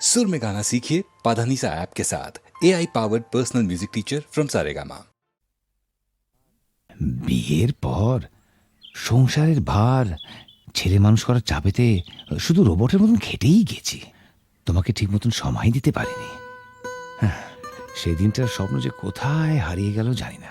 सुर में गाना सीखिए पाधानीसा ऐप के साथ A I powered personal music teacher from Saregama বিয়ের পর সংসারের ভার ছেলে মানুষ করার চাপেতে শুধু রোবটের মতন খেটেই গেছি তোমাকে ঠিক মতন সময় দিতে পারিনি হ্যাঁ, সেদিনটার স্বপ্ন যে কোথায় হারিয়ে গেল জানি না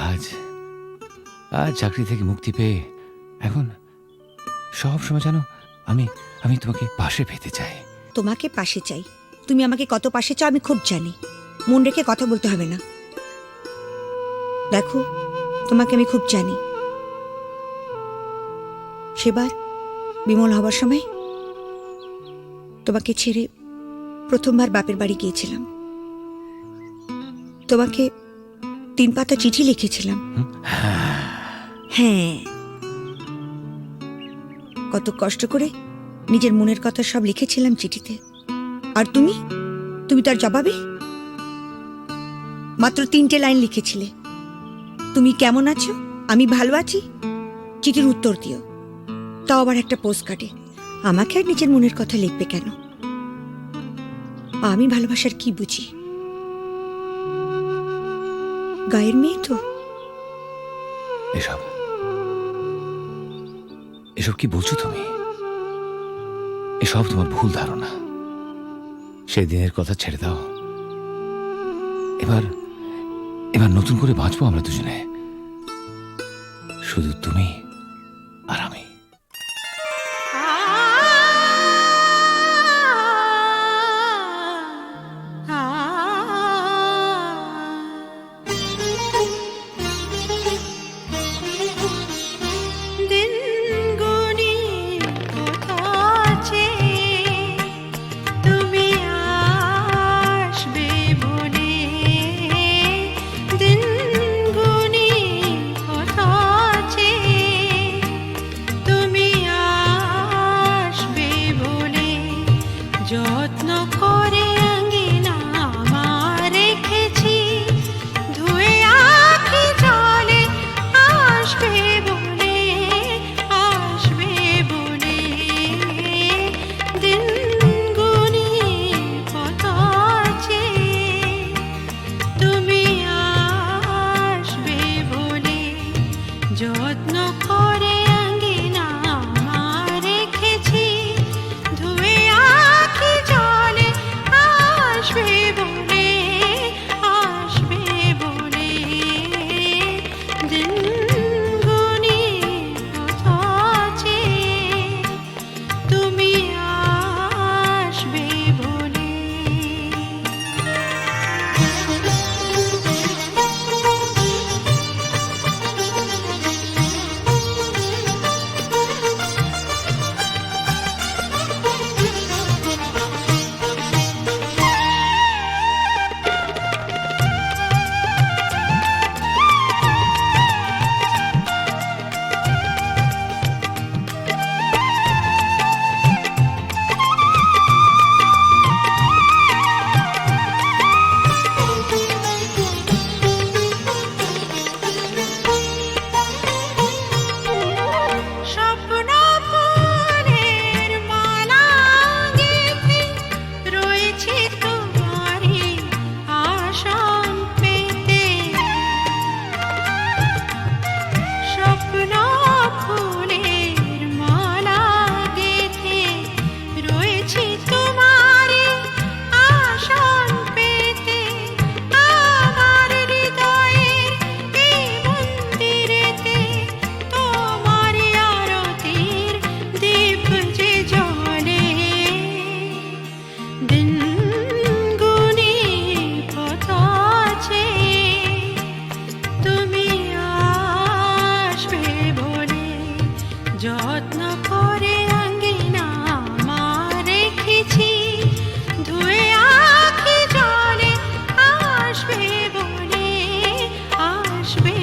আজ আজ চাকরি থেকে মুক্তি পেয়ে এখন সব সময় জানো আমি আমি তোমাকে পাশে পেতে চাই তোমাকে পাশে চাই। তুমি আমাকে কত পাশে চাও আমি খুব জানি। মন রেখে কথা বলতে হবে না। দেখো তোমাকে আমি খুব জানি। সেবার বিমল হবার সময় তোমাকে ছেড়ে প্রথমবার বাপের বাড়ি গিয়েছিলাম। তোমাকে তিন পাতা চিঠি লিখেছিলাম। হ্যাঁ। কত কষ্ট করে নিজের মনের কথা সব লিখেছিলাম চিঠিতে। আর তুমি? তুমি তার জবাবে? মাত্র তিনটে লাইন লিখেছিলে। তুমি কেমন আছো? আমি ভালো আছি? চিঠির উত্তর দিও। তাও আবার একটা পোস্ট কাটে আমাকে আর নিজের মনের কথা লিখবে কেন? আমি ভালোবাসার কি বুঝি? গায়ের মেয়ে তো? এসব। এসব কি বলছো তুমি? এসব তোমার ভুল ধারণা। সেদিনের কথা ছেড়ে দাও। এবার এবার নতুন করে বাঁচবো আমরা দুজনে। শুধু তুমি। যত্ন করে আঙ্গিনা মা রেখেছি। ধুয়ে আখি জলে আসবে বলে আসবে